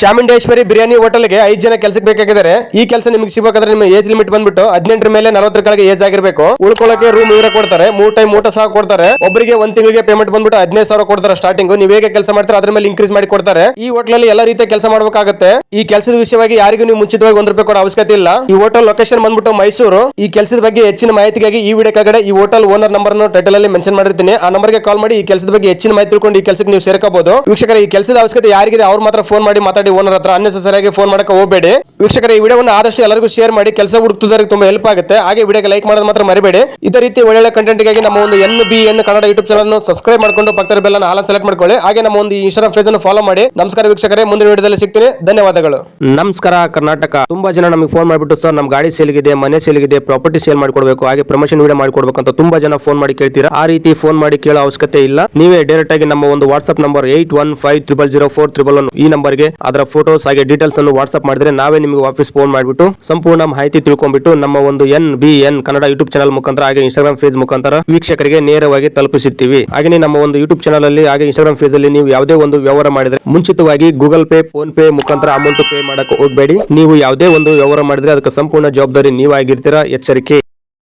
ಚಾಮುಂಡೇಶ್ವರಿ ಬಿರಿಯಾನಿ ಹೋಟೆಲ್ಗೆ ಐದು ಜನ ಕೆಲಸಕ್ಕೆ ಬೇಕಾಗಿದ್ದಾರೆ. ಈ ಕೆಲಸ ನಿಮ್ಗೆ ಸಿಗಬೇಕಾದ್ರೆ ನಿಮ್ಮ ಏಜ್ ಲಿಮಿಟ್ ಬಂದ್ಬಿಟ್ಟು ಹದಿನೆಂಟರ ಮೇಲೆ ನಲವತ್ತರ ಕೆಳಗೆ ಏಜ್ ಆಗಿರಬೇಕು. ಉಳ್ಕೊಳ್ಳೋಕೆ ರೂಮ್ ಇವರೇ ಕೊಡ್ತಾರೆ. ಮೂರ್ ಟೈಮ್ ಊಟ ಸಹ ಕೊಡ್ತಾರೆ. ಒಬ್ಬರಿಗೆ ಒಂದ್ ತಿಂಗಳಿಗೆ ಪೇಮೆಂಟ್ ಬಂದ್ಬಿಟ್ಟು ಹದಿನೈದು ಸಾವಿರ ಕೊಡ್ತಾರೆ ಸ್ಟಾರ್ಟಿಂಗ್ ನೀವು ಹೇಗೆ ಕೆಲಸ ಮಾಡ್ತಾರೆ ಅದ್ರ ಮೇಲೆ ಇನ್ಕ್ರೀಸ್ ಮಾಡಿ ಕೊಡ್ತಾರೆ. ಈ ಹೋಟೆಲ್ ಅಲ್ಲಿ ಎಲ್ಲ ರೀತಿಯ ಕೆಲಸ ಮಾಡಬೇಕಾಗುತ್ತೆ. ಈ ಕೆಲಸದ ವಿಷಯವಾಗಿ ಯಾರಿಗೂ ನೀವು ಮುಂಚಿತವಾಗಿ ಒಂದ್ ರೂಪಾಯಿ ಕೊಡೋ ಅವಶ್ಯಕತೆ ಇಲ್ಲ. ಈ ಹೋಟೆಲ್ ಲೊಕೇಶನ್ ಬಂದ್ಬಿಟ್ಟು ಮೈಸೂರು. ಈ ಕೆಲಸದ ಬಗ್ಗೆ ಹೆಚ್ಚಿನ ಮಾಹಿತಿಗಾಗಿ ಈ ವಿಡಿಯೋ ಕೆಳಗಡೆ ಈ ಹೋಟೆಲ್ ಓನರ್ ನಂಬರ್ ಟೈಟಲ್ ಅಲ್ಲಿ ಮೆನ್ಷನ್ ಮಾಡಿರ್ತೀನಿ. ಆ ನಂಬರ್ಗೆ ಕಾಲ್ ಮಾಡಿ ಈ ಕೆಲಸದ ಬಗ್ಗೆ ಹೆಚ್ಚಿನ ಮಾಹಿತಿ ತಿಳ್ಕೊಂಡು ಈ ಕೆಲಸಕ್ಕೆ ನೀವು ಸೇರ್ಕೋಬಹುದು ವೀಕ್ಷಕರ, ಈ ಕೆಲಸದ ಅವಶ್ಯಕತೆ ಯಾರಿಗಿದೆ ಅವ್ರು ಮಾತ್ರ ಫೋನ್ ಮಾಡಿ ಮಾತಾಡಿ ಓನರ್ ಹತ್ರ ಅನ್ನೆಸರಿ ಆಗಿ ಫೋನ್ ಮಾಡಕ್ಕೆ ಹೋಗಬೇಡಿ. ವೀಕ್ಷಕರ, ಈ ವಿಡಿಯೋವನ್ನು ಆದಷ್ಟು ಎಲ್ಲರಿಗೂ ಶೇರ್ ಮಾಡಿ, ಕೆಲಸ ಹುಡುಕ್ತಿದ್ದವರಿಗೆ ತುಂಬಾ ಹೆಲ್ಪ್ ಆಗುತ್ತೆ. ಹಾಗೆ ವಿಡಿಯೋಗೆ ಲೈಕ್ ಮಾಡೋದು ಮಾತ್ರ ಮರಿಬೇಡಿ. ಇದೇ ರೀತಿ ಒಳ್ಳೆ ಕಂಟೆಂಟ್ಗಾಗಿ ನಮ್ಮ ಒಂದು N B N Kannada YouTube channel subscribe ಮಾಡ್ಕೊಂಡು ಪಕ್ಕದ ಬೆಲ್ಲ ಹಾಲ ಸೆಲೆಕ್ಟ್ ಮಾಡ್ಕೊಳ್ಳಿ. ಹಾಗೆ ನಮ್ಮ ಒಂದು ಇನ್ಸ್ಟಾಗ್ರಾಮ್ ಪೇಜ್ ಅನ್ನು ಫಾಲೋ ಮಾಡಿ. ನಮಸ್ಕಾರ ವೀಕ್ಷಕರೇ, ಮುಂದಿನ ವಿಡಿಯೋದಲ್ಲಿ ಸಿಗ್ತೀನಿ. ಧನ್ಯವಾದಗಳು. ನಮಸ್ಕಾರ, ಕರ್ನಾಟಕ. ತುಂಬಾ ಜನ ನಮಗೆ ಫೋನ್ ಮಾಡಿಬಿಟ್ಟು, ಸರ್ ನಮ್ಮ ಗಾಡಿ ಸೇಲ್ಗಿದೆ, ಮನೆ ಸೇಲ್ಗಿದೆ ಪ್ರಾಪರ್ಟಿ ಸೇಲ್ ಮಾಡ್ಕೊಡ್ಬೇಕು, ಹಾಗೆ ಪ್ರಮೋಷನ್ ವಿಡಿಯೋ ಮಾಡ್ಕೊಡ್ಬೇಕು ಅಂತ ತುಂಬಾ ಜನ ಫೋನ್ ಮಾಡಿ ಕೇಳ್ತೀರಾ? ಆ ರೀತಿ ಫೋನ್ ಮಾಡಿ ಕೇಳೋ ಅವಶ್ಯಕತೆ ಇಲ್ಲ. ನೀವೇ ಡೈರೆಕ್ಟ್ ಆಗಿ ನಮ್ಮ ಒಂದು WhatsApp number eight one five triple zero four triple one ಈ ನಂಬರ್ಗೆ ಅದರ ಫೋಟೋಸ್ ಹಾಗೆ ಡೀಟೇಲ್ಸ್ ಅನ್ನು ವಾಟ್ಸ್ಆಪ್ ಮಾಡಿದ್ರೆ ನಾವೇ ನಿಮಗೆ ವಾಪಸ್ ಫೋನ್ ಮಾಡಿಬಿಟ್ಟು ಸಂಪೂರ್ಣ ಮಾಹಿತಿ ತಿಳ್ಕೊಂಡ್ಬಿಟ್ಟು ನಮ್ಮ ಒಂದು N B N Kannada YouTube channel ಮುಖಾಂತರ ಹಾಗೆ ಇನ್ಸ್ಟಾಗ್ರಾಮ್ ಫೇಸ್ ಮುಖಾಂತರ ವೀಕ್ಷಕರಿಗೆ ನೇರವಾಗಿ ತಲುಪಿಸುತ್ತೀವಿ. ಹಾಗೆ ನಮ್ಮ ಒಂದು ಯೂಟ್ಯೂಬ್ ಚಾನಲ್ ಅಲ್ಲಿ ಹಾಗೆ ಇನ್ಸ್ಟಾಗ್ರಾಮ್ ಫೇಸ್ ಅಲ್ಲಿ ನೀವು ಯಾವುದೇ ಒಂದು ವ್ಯವಹಾರ ಮಾಡಿದ್ರೆ ಮುಂಚಿತವಾಗಿ ಗೂಗಲ್ ಪೇ ಫೋನ್ ಪೇ ಮುಖಾಂತರ ಅಮೌಂಟ್ ಪೇ ಮಾಡಕ್ಕೆ ಹೋಗಬೇಡಿ. ನೀವು ಯಾವುದೇ ಒಂದು ವ್ಯವಹಾರ ಮಾಡಿದ್ರೆ ಅದಕ್ಕೆ ಸಂಪೂರ್ಣ ಜವಾಬ್ದಾರಿ ನೀವಾಗಿರ್ತೀರಾ? ಎಚ್ಚರಿಕೆ.